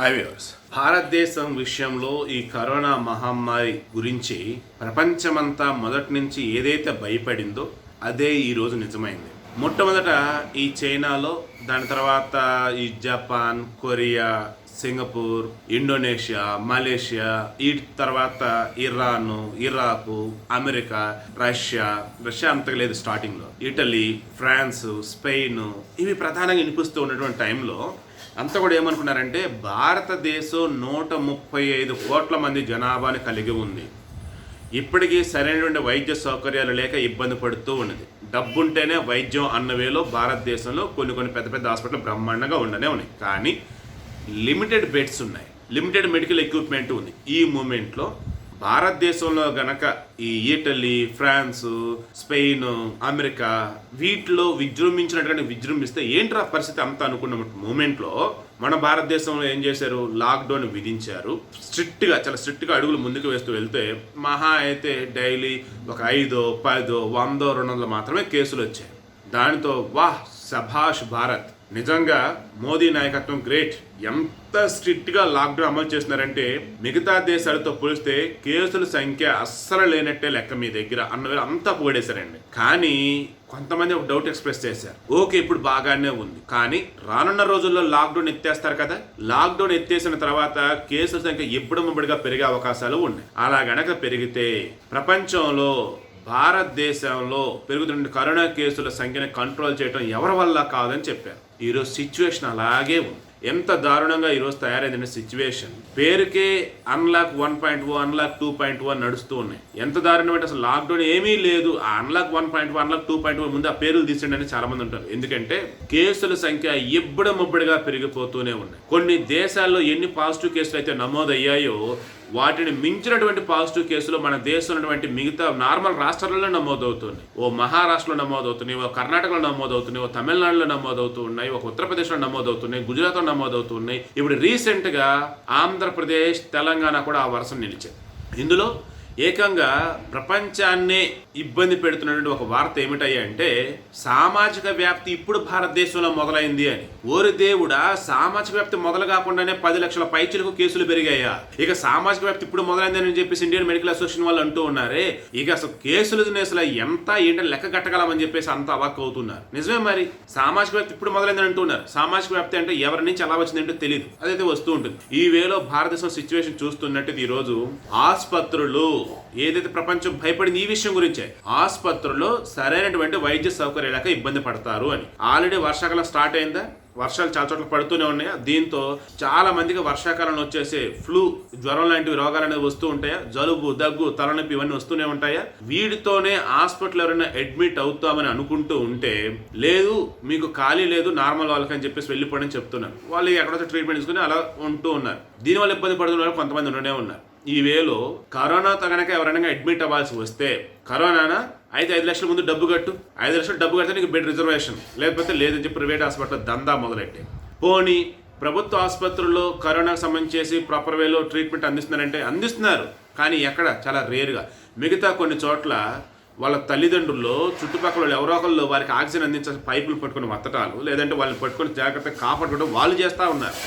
Hi viewers భారతదేశం విషయంలో ఈ కరోనా మహమ్మారి గురించి ప్రపంచమంతా మొదటి నుంచి ఏదైతే భయపడిందో అదే ఈరోజు నిజమైంది. మొట్టమొదట ఈ చైనాలో దాని తర్వాత ఈ Japan Korea Singapore Indonesia Malaysia ఈ తర్వాత Iran Iraq America Russia Russia అంతగా లేదు స్టార్టింగ్లో ఇటలీ ఫ్రాన్స్ స్పెయిన్ ఇవి ప్రధానంగా వినిపిస్తూ ఉన్నటువంటి టైంలో అంతా కూడా ఏమనుకున్నారంటే భారతదేశం నూట ముప్పై ఐదు కోట్ల మంది జనాభాని కలిగి ఉంది. ఇప్పటికీ సరైనటువంటి వైద్య సౌకర్యాలు లేక ఇబ్బంది పడుతూ ఉన్నది. డబ్బుంటేనే వైద్యం అన్న వేలో భారతదేశంలో కొన్ని కొన్ని పెద్ద పెద్ద హాస్పిటల్ బ్రహ్మాండంగా ఉండనే ఉన్నాయి. కానీ లిమిటెడ్ బెడ్స్ ఉన్నాయి. లిమిటెడ్ మెడికల్ ఎక్విప్మెంట్ ఉంది. ఈ మూమెంట్లో భారతదేశంలో గనక ఈ ఇటలీ ఫ్రాన్స్ స్పెయిన్ అమెరికా వీటిలో విజృంభించినటువంటి విజృంభిస్తే ఏంట్రా పరిస్థితి అంతా అనుకున్న మూమెంట్లో? మన భారతదేశంలో ఏం చేశారు? లాక్డౌన్ విధించారు. స్ట్రిక్ట్గా చాలా స్ట్రిక్ట్గా అడుగులు ముందుకు వేస్తూ వెళ్తే మహా అయితే డైలీ ఒక ఐదో పదో వందో రెండు వందలు మాత్రమే కేసులు వచ్చాయి. దానితో వాహ్! సభాష్ భారత్ నిజంగా మోదీ నాయకత్వం గ్రేట్. ఎంత స్ట్రిక్ట్గా లాక్డౌన్ అమలు చేస్తున్నారంటే మిగతా దేశాలతో పోలిస్తే కేసుల సంఖ్య అస్సలు లేనట్టే లెక్క మీ దగ్గర అన్న అంతా పొగడేశారండి. కానీ కొంతమంది ఒక డౌట్ ఎక్స్ప్రెస్ చేశారు. ఓకే ఇప్పుడు బాగానే ఉంది. కానీ రానున్న రోజుల్లో లాక్డౌన్ ఎత్తేస్తారు కదా? లాక్డౌన్ ఎత్తేసిన తర్వాత కేసుల సంఖ్య ఎప్పుడు ముమ్మడిగా పెరిగే అవకాశాలు ఉన్నాయి. అలా గనక పెరిగితే ప్రపంచంలో భారతదేశంలో పెరుగుతున్న కరోనా కేసుల సంఖ్యను కంట్రోల్ చేయడం ఎవరి వల్ల కాదని చెప్పారు. ఈరోజు సిచ్యువేషన్ అలాగే ఉంది. ఎంత దారుణంగా ఈరోజు తయారైందంటే సిచ్యువేషన్ పేరుకే unlock one point O unlock two point one నడుస్తూ ఉన్నాయి. ఎంత దారుణం అంటే అసలు లాక్డౌన్ ఏమీ లేదు. ఆ unlock one point one unlock two point one ముందు ఆ పేర్లు తీసండి అని చాలా మంది ఉంటారు. ఎందుకంటే కేసుల సంఖ్య ఇబ్బడముబ్బడిగా పెరిగిపోతూనే ఉన్నాయి. కొన్ని దేశాల్లో ఎన్ని పాజిటివ్ కేసులు అయితే నమోదయ్యాయో వాటిని మించినటువంటి పాజిటివ్ కేసులు మన దేశంలో ఉన్నటువంటి మిగతా నార్మల్ రాష్ట్రాలలో నమోదవుతున్నాయి. ఓ మహారాష్ట్రలో నమోదవుతున్నాయి ఓ కర్ణాటకలో నమోదవుతున్నాయి ఓ తమిళనాడులో నమోదవుతూ ఉన్నాయి ఒక ఉత్తరప్రదేశ్లో నమోదవుతున్నాయి గుజరాత్లో నమోదవుతున్నాయి. ఇప్పుడు రీసెంట్గా ఆంధ్రప్రదేశ్ తెలంగాణ కూడా ఆ వరుస నిలిచాయి. ఇందులో ఏకంగా ప్రపంచాన్నే ఇబ్బంది పెడుతున్నటువంటి ఒక వార్త ఏమిటయ్యా అంటే సామాజిక వ్యాప్తి ఇప్పుడు భారతదేశంలో మొదలైంది అని. ఓరి దేవుడా సామాజిక వ్యాప్తి మొదలు కాకుండానే పది లక్షల పైచులకు కేసులు పెరిగాయా? ఇక సామాజిక వ్యాప్తి ఇప్పుడు మొదలైంది అని చెప్పేసి ఇండియన్ మెడికల్ అసోసియేషన్ వాళ్ళు అంటూ ఉన్నారే ఇక అసలు కేసులు అసలు ఎంత ఏంటని లెక్క కట్టగలమని చెప్పేసి అంత అవాక్ అవుతున్నారు. నిజమే మరి? సామాజిక వ్యాప్తి ఇప్పుడు మొదలైందని అంటున్నారు. సామాజిక వ్యాప్తి అంటే ఎవరి నుంచి ఎలా వచ్చిందంటే తెలియదు అదైతే వస్తూ ఉంటుంది. ఈ వేలో భారతదేశం సిచ్యువేషన్ చూస్తున్నట్టు ఈరోజు రోజు ఆసుపత్రులు ఏదైతే ప్రపంచం భయపడింది ఈ విషయం గురించే ఆసుపత్రుల్లో సరైనటువంటి వైద్య సౌకర్యం లేక ఇబ్బంది పడతారు అని. ఆల్రెడీ వర్షాకాలం స్టార్ట్ అయిందా? వర్షాలు చాలా చోట్ల పడుతూనే ఉన్నాయి? దీంతో చాలా మందికి వర్షాకాలంలో వచ్చేసే ఫ్లూ జ్వరం లాంటివి రోగాలు అనేవి వస్తూ ఉంటాయా? జలుబు దగ్గు తలనొప్పి ఇవన్నీ వస్తూనే ఉంటాయా? వీటితోనే హాస్పిటల్ ఎవరైనా అడ్మిట్ అవుతామని అనుకుంటూ ఉంటే లేదు మీకు ఖాళీ లేదు నార్మల్ వాళ్ళకి అని చెప్పేసి వెళ్ళిపోండి చెప్తున్నారు. వాళ్ళు ఎక్కడో ట్రీట్మెంట్ తీసుకుని అలా ఉంటూ ఉన్నారు. దీనివల్ల ఇబ్బంది పడుతున్న వాళ్ళు కొంతమంది ఉండనే ఉన్నారు. ఈ వేలో కరోనాతో కనుక ఎవరైనా అడ్మిట్ అవ్వాల్సి వస్తే కరోనానా అయితే ఐదు లక్షల ముందు డబ్బు కట్టు. ఐదు లక్షలు డబ్బు కడితే నీకు బెడ్ రిజర్వేషన్. లేకపోతే లేదని చెప్పి ప్రైవేట్ హాస్పిటల్ దందా మొదలెట్టే. పోనీ ప్రభుత్వ ఆసుపత్రుల్లో కరోనాకు సంబంధించేసి ప్రాపర్ వేలో ట్రీట్మెంట్ అందిస్తున్నారంటే అందిస్తున్నారు. కానీ ఎక్కడ? చాలా రేరుగా. మిగతా కొన్ని చోట్ల వాళ్ళ తల్లిదండ్రుల్లో చుట్టుపక్కల ఎవరో ఒకళ్ళు వారికి ఆక్సిజన్ అందించాల్సిన పైపులు పట్టుకుని వత్తటాలు లేదంటే వాళ్ళని పట్టుకొని జాగ్రత్తగా కాపాడుకోవడం వాళ్ళు చేస్తూ ఉన్నారు.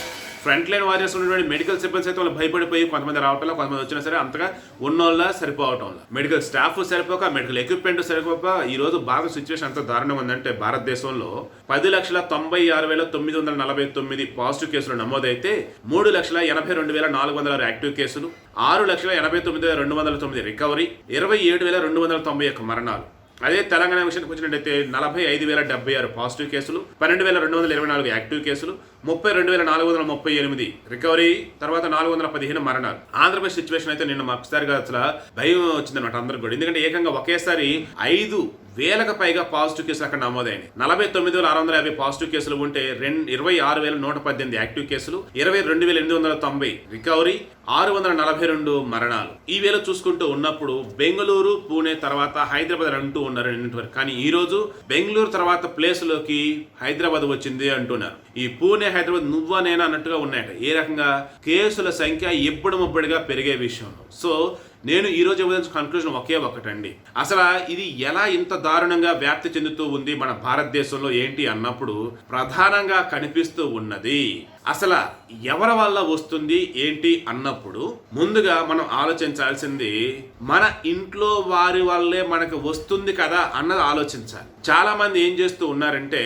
ఫ్రంట్ లైన్ వారియర్స్ ఉన్నటువంటి మెడికల్ సిబ్బంది అయితే వాళ్ళు భయపడిపోయి కొంతమంది రావటంలో కొంతమంది వచ్చినా సరే అంతగా ఉన్నోళ్ళ సరిపోవటం మెడికల్ స్టాఫ్ సరిపోక మెడికల్ ఎక్విప్మెంట్ సరిపోక ఈ రోజు భారత సిచ్యువేషన్ ఎంత దారుణంగా ఉందంటే భారతదేశంలో పది లక్షల తొంభై ఆరు వేల తొమ్మిది వందల నలభై తొమ్మిది పాజిటివ్ కేసులు నమోదైతే మూడు లక్షల ఎనభై రెండు వేల నాలుగు వందల ఆరు యాక్టివ్ కేసులు ఆరు లక్షల ఎనభై తొమ్మిది వేల రెండు వందల తొమ్మిది రికవరీ ఇరవై ఏడు వేల రెండు వందల తొంభై ఒక్క మరణాలు. అదే తెలంగాణ విషయానికి వచ్చినట్టయితే నలభై ఐదు వేల డెబ్బై ఆరు పాజిటివ్ కేసులు పన్నెండు వేల రెండు వందల ఇరవై నాలుగు యాక్టివ్ కేసులు ముప్పై రెండు వేల నాలుగు వందల ముప్పై ఎనిమిది రికవరీ తర్వాత నాలుగు వందల పదిహేను మరణాలు. ఆంధ్రప్రదేశ్ సిచ్యువేషన్ అయితే నిన్న ఒకసారిగా అసలు భయం వచ్చిందన్నమాట అందరికి కూడా. ఎందుకంటే ఏకంగా ఒకేసారి ఐదు వేలకు పైగా పాజిటివ్ కేసులు అక్కడ నమోదైనాయి. నలభై తొమ్మిది వేల ఆరు వందల యాభై పాజిటివ్ కేసులు ఉంటే రెండు ఇరవై ఆరు వేల నూట పద్దెనిమిది యాక్టివ్ కేసులు ఇరవై రెండు వేల ఎనిమిది వందల తొంభై రికవరీ ఆరు వందల నలభై రెండు మరణాలు. ఈ వేళ చూసుకుంటూ ఉన్నప్పుడు బెంగళూరు పూణే తర్వాత హైదరాబాద్ అంటూ ఉన్నారు నిన్నటి కానీ ఈ రోజు బెంగళూరు తర్వాత ప్లేస్లోకి హైదరాబాద్ వచ్చింది అంటున్నారు. ఈ పూణే హైదరాబాద్ నువ్వా నేనా అన్నట్టుగా ఉన్నాయట. ఏ రకంగా? కేసుల సంఖ్య ఇప్పుడు ముప్పటిగా పెరిగే విషయంలో. సో నేను ఈ రోజు ఇవ్వదలసిన కన్క్లూజన్ ఒకే ఒకటండి అసలు ఇది ఎలా ఇంత దారుణంగా వ్యాప్తి చెందుతూ ఉంది మన భారతదేశంలో ఏంటి అన్నప్పుడు ప్రధానంగా కనిపిస్తూ ఉన్నది అసలు ఎవరి వల్ల వస్తుంది ఏంటి అన్నప్పుడు ముందుగా మనం ఆలోచించాల్సింది మన ఇంట్లో వారి వల్లే మనకు వస్తుంది కదా అన్నది ఆలోచించాలి. చాలా మంది ఏం చేస్తూ ఉన్నారంటే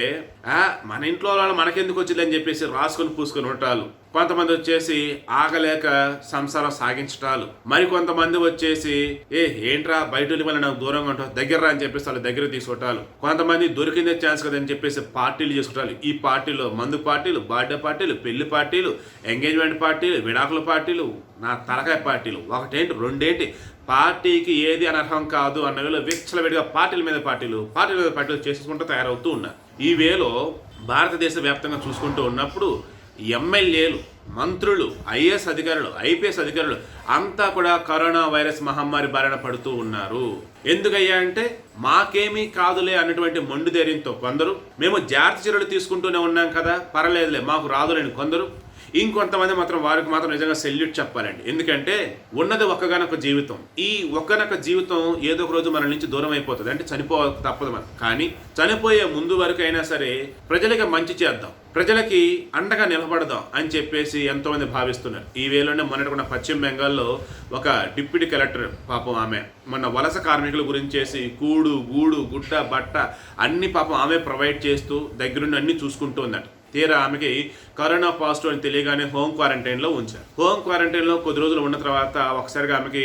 మన ఇంట్లో వాళ్ళు మనకెందుకు వచ్చింది? అని చెప్పేసి రాసుకొని పూసుకొని ఉంటారు. కొంతమంది వచ్చేసి ఆగలేక సంసారం సాగించటాలు. మరి కొంతమంది వచ్చేసి ఏ ఏంట్రా బయట వెళ్ళి మళ్ళీ నాకు దూరంగా ఉంటాం దగ్గర అని చెప్పేసి వాళ్ళ దగ్గర తీసుకుంటారు కొంతమంది దొరికిందే ఛాన్స్ కదని చెప్పేసి పార్టీలు చేసుకుంటారు ఈ పార్టీలో మందు పార్టీలు బర్త్డే పార్టీలు పెళ్ళి పార్టీలు ఎంగేజ్మెంట్ పార్టీలు విడాకుల పార్టీలు నా తలకాయ పార్టీలు. ఒకటేంటి? రెండేంటి? పార్టీకి ఏది అనర్హం కాదు అన్న వేళ విచ్చలవిడిగా పార్టీల మీద పార్టీలు పార్టీల మీద పార్టీలు చేసుకుంటూ తయారవుతూ ఉన్నారు. ఈ వేలో భారతదేశ వ్యాప్తంగా చూసుకుంటూ ఉన్నప్పుడు ఎమ్మెల్యేలు మంత్రులు ఐఏఎస్ అధికారులు ఐపీఎస్ అధికారులు అంతా కూడా కరోనా వైరస్ మహమ్మారి బారిన పడుతూ ఉన్నారు. ఎందుకయ్యా అంటే మాకేమీ కాదులే అన్నటువంటి మొండు ధైర్యంతో కొందరు మేము జాగ్రత్త చర్యలు తీసుకుంటూనే ఉన్నాం కదా పర్లేదులే మాకు రాదులేని కొందరు. ఇంకొంతమంది మాత్రం వారికి మాత్రం నిజంగా సెల్యూట్ చెప్పాలండి. ఎందుకంటే ఉన్నది ఒక్కగానొక జీవితం. ఈ ఒక్కనొక జీవితం ఏదో ఒక రోజు మన నుంచి దూరం అయిపోతుంది. అంటే చనిపో తప్పదు మనం కానీ చనిపోయే ముందు వరకు అయినా సరే ప్రజలకి మంచి చేద్దాం. ప్రజలకి అండగా నిలబడదాం అని చెప్పేసి ఎంతోమంది భావిస్తున్నారు. ఈ వేలోనే మొన్నటికున్న పశ్చిమ బెంగాల్లో ఒక డిప్యూటీ కలెక్టర్ పాపం ఆమె. మొన్న వలస కార్మికుల గురించేసి కూడు గూడు గుడ్డ బట్ట అన్ని పాపం ఆమె ప్రొవైడ్ చేస్తూ దగ్గరుండి అన్ని చూసుకుంటూ ఉందట. తీరా ఆమెకి కరోనా పాజిటివ్ అని తెలియగానే హోమ్ క్వారంటైన్లో ఉంచారు. హోమ్ క్వారంటైన్లో కొద్ది రోజులు ఉన్న తర్వాత ఒకసారిగా ఆమెకి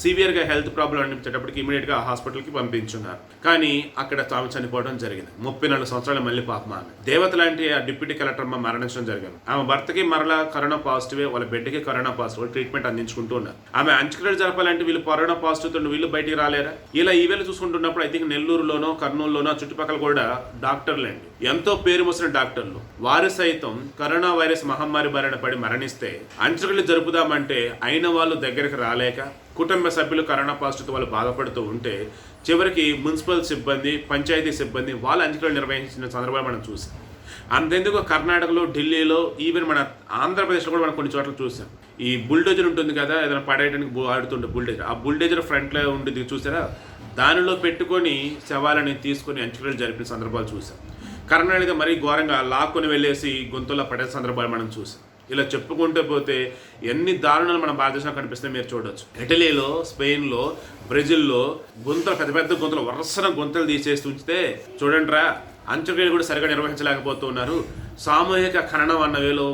సివియర్గా హెల్త్ ప్రాబ్లం అనిపించేటప్పటికి ఇమీడియట్గా హాస్పిటల్కి పంపించున్నారు. కానీ అక్కడ తాము చనిపోవడం జరిగింది. ముప్పై నాలుగు సంవత్సరాలు మళ్ళీ పాపం ఆమె దేవత లాంటి ఆ డిప్యూటీ కలెక్టర్ అమ్మ మరణించడం జరిగింది. ఆమె భర్తకి మరలా కరోనా పాజిటివ్ వాళ్ళ బిడ్డకి కరోనా పాజిటివ్ ట్రీట్మెంట్ అందించుకుంటూ ఉన్నారు. ఆమె అంచుక్రియలు జరపాలంటే వీళ్ళు కరోనా పాజిటివ్తో వీళ్ళు బయటికి రాలేరా? ఇలా ఈ వేళ చూసుకుంటున్నప్పుడు ఐ థింక్ నెల్లూరులోనో కర్నూలులోనో చుట్టుపక్కల కూడా డాక్టర్లు అండి ఎంతో పేరు మోసిన డాక్టర్లు. వారు సైతం కరోనా వైరస్ మహమ్మారి బారిన పడి మరణిస్తే అంచుకలు జరుపుదామంటే అయిన వాళ్ళు దగ్గరికి రాలేక కుటుంబ సభ్యులు కరోనా పాజిటివ్ వాళ్ళు బాధపడుతూ ఉంటే చివరికి మున్సిపల్ సిబ్బంది పంచాయతీ సిబ్బంది వాళ్ళ అంచుకలు నిర్వహించిన సందర్భాలు మనం చూసాం. అంతెందుకు కర్ణాటకలో ఢిల్లీలో ఈవెన్ మన ఆంధ్రప్రదేశ్లో కూడా మనం కొన్ని చోట్ల చూసాం. ఈ బుల్డోజర్ ఉంటుంది కదా ఏదైనా పడేయడానికి ఆడుతుంటే బుల్డేజర్. ఆ బుల్డేజర్ ఫ్రంట్లో ఉండేది చూసారా? దానిలో పెట్టుకొని శవాలని తీసుకొని అంచుకలు జరిపిన సందర్భాలు చూసాం. కర్ణాటక మరీ ఘోరంగా లాక్కొని వెళ్ళేసి గొంతులో పడే సందర్భాలు మనం చూసాం. ఇలా చెప్పుకుంటూ పోతే ఎన్ని దారుణాలు మన భారతదేశంలో కనిపిస్తే మీరు చూడొచ్చు. ఇటలీలో స్పెయిన్లో బ్రెజిల్లో గుంతలు పెద్ద పెద్ద గుంతలు వరుసన గుంతలు తీసేసి ఉంచితే చూడండి రా అంత్యక్రియలు కూడా సరిగా నిర్వహించలేకపోతున్నారు. సామూహిక ఖననం అన్న వేలో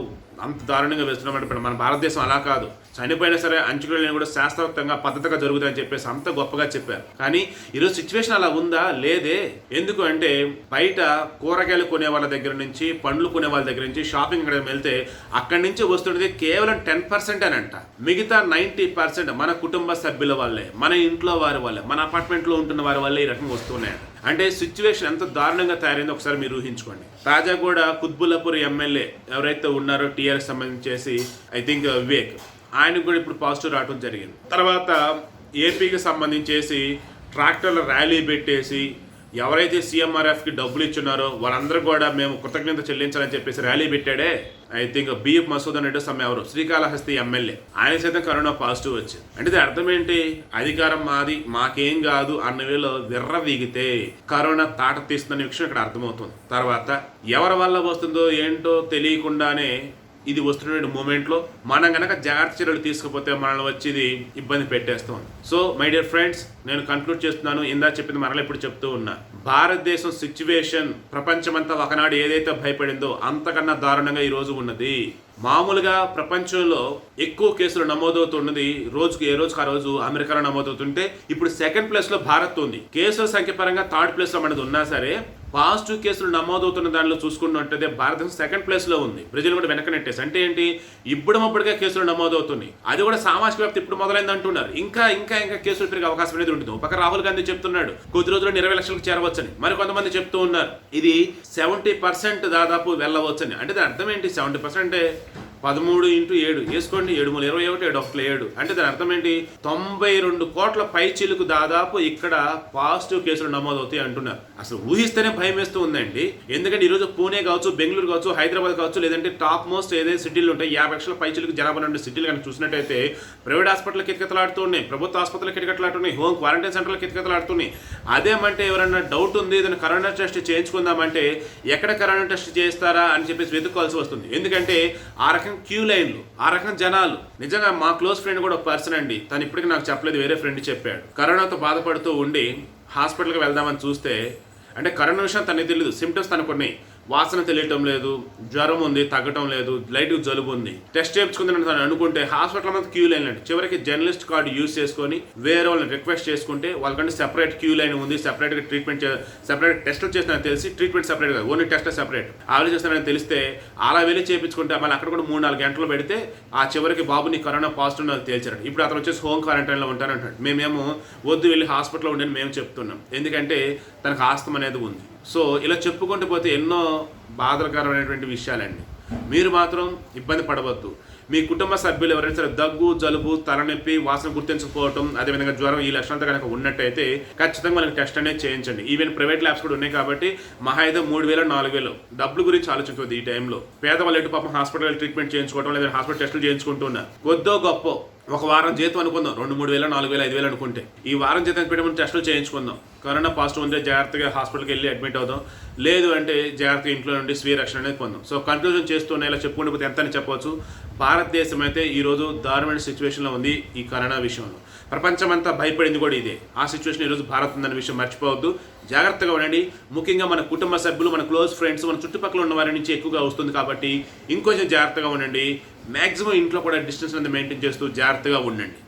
అంత దారుణంగా వేస్తున్నామంటే మన భారతదేశం అలా కాదు. చనిపోయినా సరే అంచుకులు కూడా శాస్త్రయుక్తంగా పద్ధతిగా జరుగుతాయని చెప్పేసి అంత గొప్పగా చెప్పారు. కానీ ఈరోజు సిచ్యువేషన్ అలా ఉందా? లేదే. ఎందుకు అంటే బయట కూరగాయలు కొనే వాళ్ళ దగ్గర నుంచి పండ్లు కొనే వాళ్ళ దగ్గర నుంచి షాపింగ్ అక్కడ వెళ్తే అక్కడి నుంచి వస్తున్నది కేవలం టెన్ పర్సెంట్ అని అంట మిగతా నైంటీ పర్సెంట్ మన కుటుంబ సభ్యుల వాళ్ళే మన ఇంట్లో వారి వాళ్ళే మన అపార్ట్మెంట్లో ఉంటున్న వారి వల్లే ఈ రకంగా వస్తున్నాయి అంటే సిచ్యువేషన్ ఎంత దారుణంగా తయారైందో ఒకసారి మీరు ఊహించుకోండి. తాజా కూడా కుత్బుల్లాపూర్ ఎమ్మెల్యే ఎవరైతే ఉన్నారో టీఆర్ఎస్ సంబంధించేసి ఐ థింక్ వివేక్ ఆయనకు కూడా ఇప్పుడు పాజిటివ్ రావడం జరిగింది. తర్వాత ఏపీకి సంబంధించేసి ట్రాక్టర్ల ర్యాలీ పెట్టేసి ఎవరైతే సీఎంఆర్ఎఫ్కి డబ్బులు ఇచ్చున్నారో వాళ్ళందరూ కూడా మేము కృతజ్ఞత చెల్లించాలని చెప్పేసి ర్యాలీ పెట్టాడే. ఐ థింక్ బిఎఫ్ మసూద్ అనేటి సమ్మె ఎవరు? శ్రీకాళహస్తి ఎమ్మెల్యే. ఆయన సైతం కరోనా పాజిటివ్ వచ్చింది. అంటే ఇది అర్థం ఏంటి? అధికారం మాది మాకేం కాదు అన్న వేలో విర్ర వీగితే కరోనా తాట తీస్తుందనే విషయం ఇక్కడ అర్థమవుతుంది. తర్వాత ఎవరి వల్ల వస్తుందో ఏంటో తెలియకుండానే ఇది వస్తున్న మూమెంట్లో మనం గనక జాగ్రత్త చర్యలు తీసుకుపోతే మనల్ని వచ్చేది ఇబ్బంది పెట్టేస్తాం సో మై డియర్ ఫ్రెండ్స్ నేను కన్క్లూడ్ చేస్తున్నాను. ఇందా చెప్పింది మరలా ఇప్పుడు చెప్తూ ఉన్నా. భారతదేశం సిచ్యువేషన్ ప్రపంచమంతా ఒకనాడు ఏదైతే భయపడిందో అంతకన్నా దారుణంగా ఈరోజు ఉన్నది. మామూలుగా ప్రపంచంలో ఎక్కువ కేసులు నమోదవుతున్నది రోజుకు ఏ రోజుకు ఆ రోజు అమెరికాలో నమోదవుతుంటే ఇప్పుడు సెకండ్ ప్లేస్లో భారత్ ఉంది. కేసుల సంఖ్య పరంగా థర్డ్ ప్లేస్లో మనది ఉన్నా సరే పాజిటివ్ కేసులు నమోదవుతున్న దానిలో చూసుకున్నట్టయితే భారతదేశం సెకండ్ ప్లేస్లో ఉంది. ప్రజలు కూడా వెనక నెట్టేసి అంటే ఏంటి? ఇప్పుడమప్పటికే కేసులు నమోదవుతున్నాయి. అది కూడా సామాజిక వ్యాప్తి ఇప్పుడు మొదలైంది అంటున్నారు. ఇంకా ఇంకా ఇంకా కేసులు పెరిగే అవకాశం అనేది ఉంటుంది. ఒక పక్క రాహుల్ గాంధీ చెప్తున్నాడు కొద్ది రోజుల్లో ఇరవై లక్షలకు చేరవచ్చని. మరి కొంతమంది చెప్తూ ఉన్నారు ఇది సెవెంటీ పర్సెంట్ దాదాపు వెళ్ళవచ్చని. అంటే దాని అర్థం ఏంటి? సెవెంటీ పర్సెంట్ పదమూడు ఇంటూ ఏడు. వేసుకోండి ఏడు మూడు ఇరవై ఒకటి ఏడు ఒకటి ఏడు. అంటే దాని అర్థం ఏంటి? తొంభై రెండు కోట్ల పై చిలుకు దాదాపు ఇక్కడ పాజిటివ్ కేసులు నమోదవుతాయి అంటున్నారు. అసలు ఊహిస్తేనే భయం వేస్తూ ఉందండి. ఎందుకంటే ఈరోజు పూణే కావచ్చు బెంగళూరు కావచ్చు హైదరాబాద్ కావచ్చు లేదంటే టాప్ మోస్ట్ ఏదైతే సిటీలు ఉంటాయి యాభై లక్షల పై చిలుకు జనాభా ఉండే సిటీలు కనుక చూసినట్టయితే ప్రైవేట్ హాస్పిటల్ కిటకతలాడుతున్నాయి ప్రభుత్వ ఆసుపత్రులు కిటకతలాడుతున్నాయి హోమ్ క్వారంటైన్ సెంటర్లు కిటకతలాడుతున్నాయి అదేమంటే ఎవరన్నా డౌట్ ఉంది ఏదైనా కరోనా టెస్ట్ చేయించుకుందామంటే ఎక్కడ కరోనా టెస్ట్ చేస్తారా అని చెప్పేసి వెతుక్కోవాల్సి వస్తుంది. ఎందుకంటే ఆ రకంగా క్యూ లైన్లు. ఆ రకం జనాలు. నిజంగా మా క్లోజ్ ఫ్రెండ్ కూడా ఒక పర్సన్ అండి. తను ఇప్పటికీ నాకు చెప్పలేదు వేరే ఫ్రెండ్ చెప్పాడు. కరోనాతో బాధపడుతూ ఉండి హాస్పిటల్కి వెళ్దామని చూస్తే అంటే కరోనా విషయం తనకి తెలియదు సిమ్టమ్స్ తనకు ఉన్నాయి. వాసన తెలియటం లేదు జ్వరం ఉంది తగ్గటం లేదు లైట్గా జలుబు ఉంది. టెస్ట్ చేయించుకుందని తను అనుకుంటే హాస్పిటల్ మీద క్యూ లైన్ అంటే. చివరికి జర్నలిస్ట్ కార్డు యూజ్ చేసుకొని వేరే వాళ్ళని రిక్వెస్ట్ చేసుకుంటే వాళ్ళకంటే సెపరేట్ క్యూ లైన్ ఉంది సెపరేట్గా ట్రీట్మెంట్ సెపరేట్ టెస్టులు చేసిన తెలిసి ట్రీట్మెంట్ సెపరేట్ కాదు ఓన్లీ టెస్ట్ సెపరేట్. ఆవిడ చేస్తానని తెలిస్తే అలా వెళ్ళి చేయించుకుంటే మళ్ళీ అక్కడ కూడా మూడు నాలుగు గంటలు పెడితే ఆ చివరికి బాబు నీ కరోనా పాజిటివ్ నాకు తేల్చారు ఇప్పుడు అతను వచ్చేసి హోమ్ క్వారంటైన్లో ఉంటానంటాడు మేమేమో వద్దు వెళ్ళి హాస్పిటల్లో ఉండని మేము చెప్తున్నాం. ఎందుకంటే తనకు ఆస్తం అనేది ఉంది. సో ఇలా చెప్పుకుంటూ పోతే ఎన్నో బాధకరమైనటువంటి విషయాలండి. మీరు మాత్రం ఇబ్బంది పడవద్దు. మీ కుటుంబ సభ్యులు ఎవరైనా సరే దగ్గు జలుబు తలనొప్పి వాసన గుర్తించకపోవడం అదేవిధంగా జ్వరం ఈ లక్షణాలతో కనుక ఉన్నట్టయితే ఖచ్చితంగా మనకి టెస్ట్ అనేది చేయించండి. ఈవెన్ ప్రైవేట్ ల్యాబ్స్ కూడా ఉన్నాయి కాబట్టి మహా అయితే మూడు వేలు నాలుగు వేలు. డబ్బుల గురించి ఆలోచించవద్దు ఈ టైంలో పేదవాళ్ళు ఎటు పాపం హాస్పిటల్ ట్రీట్మెంట్ చేయించుకోవడం లేదా హాస్పిటల్ టెస్టులు చేయించుకుంటున్నా కొద్దో గొప్ప. ఒక వారం జీతం అనుకుందాం. రెండు మూడు వేల నాలుగు వేల ఐదు వేలు అనుకుంటే. ఈ వారం జీతం పెట్టి మనం టెస్టులు చేయించుకుందాం. కరోనా పాజిటివ్ ఉంటే జాగ్రత్తగా హాస్పిటల్కి వెళ్ళి అడ్మిట్ అవుదాం. లేదు అంటే జాగ్రత్తగా ఇంట్లో నుండి స్వీయ రక్షణ అనేది పొందాం. సో కన్క్లూజన్ చేస్తూనే ఇలా చెప్పుకుంటే ఎంత అని చెప్పవచ్చు. భారతదేశం అయితే ఈరోజు దారుణమైన సిచ్యువేషన్లో ఉంది ఈ కరోనా విషయంలో. ప్రపంచమంతా భయపడింది కూడా ఇదే. ఆ సిచ్యువేషన్ ఈరోజు భారత్ ఉందన్న విషయం మర్చిపోవద్దు. జాగ్రత్తగా ఉండండి. ముఖ్యంగా మన కుటుంబ సభ్యులు మన క్లోజ్ ఫ్రెండ్స్ మన చుట్టుపక్కల ఉన్న వారి నుంచి ఎక్కువగా వస్తుంది కాబట్టి ఇంకొంచెం జాగ్రత్తగా ఉండండి. మ్యాక్సిమం ఇంట్లో కూడా డిస్టెన్స్ అనేది మెయింటైన్ చేస్తూ జాగ్రత్తగా ఉండండి.